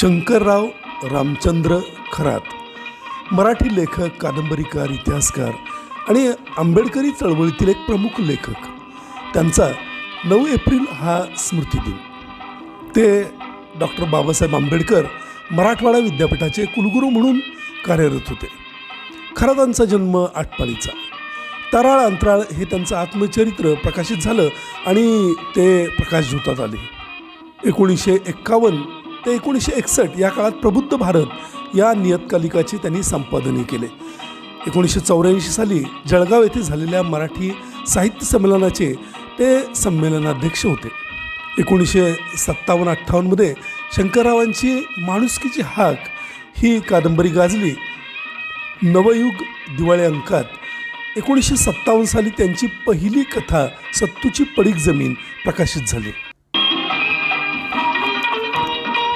शंकरराव रामचंद्र खरात. मराठी लेखक कादंबरीकार इतिहासकार आणि आंबेडकरी चळवळीतील एक प्रमुख लेखक. त्यांचा नऊ एप्रिल हा स्मृतिदिन. ते डॉक्टर बाबासाहेब आंबेडकर मराठवाडा विद्यापीठाचे कुलगुरू म्हणून कार्यरत होते. खरातांचा जन्म आटपाडीचा. तराळ अंतराळ हे त्यांचं आत्मचरित्र प्रकाशित झालं आणि ते प्रकाशझोतात आले. एकोणीसशे एक्कावन्न ते एकोणीसशे एकसष्ट या काळात प्रबुद्ध भारत या नियतकालिकाचे त्यांनी संपादने केले. एकोणीसशे चौऱ्याऐंशी साली जळगाव येथे झालेल्या मराठी साहित्य संमेलनाचे ते संमेलनाध्यक्ष होते. एकोणीसशे सत्तावन्न अठ्ठावन्नमध्ये शंकररावांची माणुसकीची हाक ही कादंबरी गाजली. नवयुग दिवाळी अंकात एकोणीसशे सत्तावन्न साली त्यांची पहिली कथा सत्तूची पडीक जमीन प्रकाशित झाली.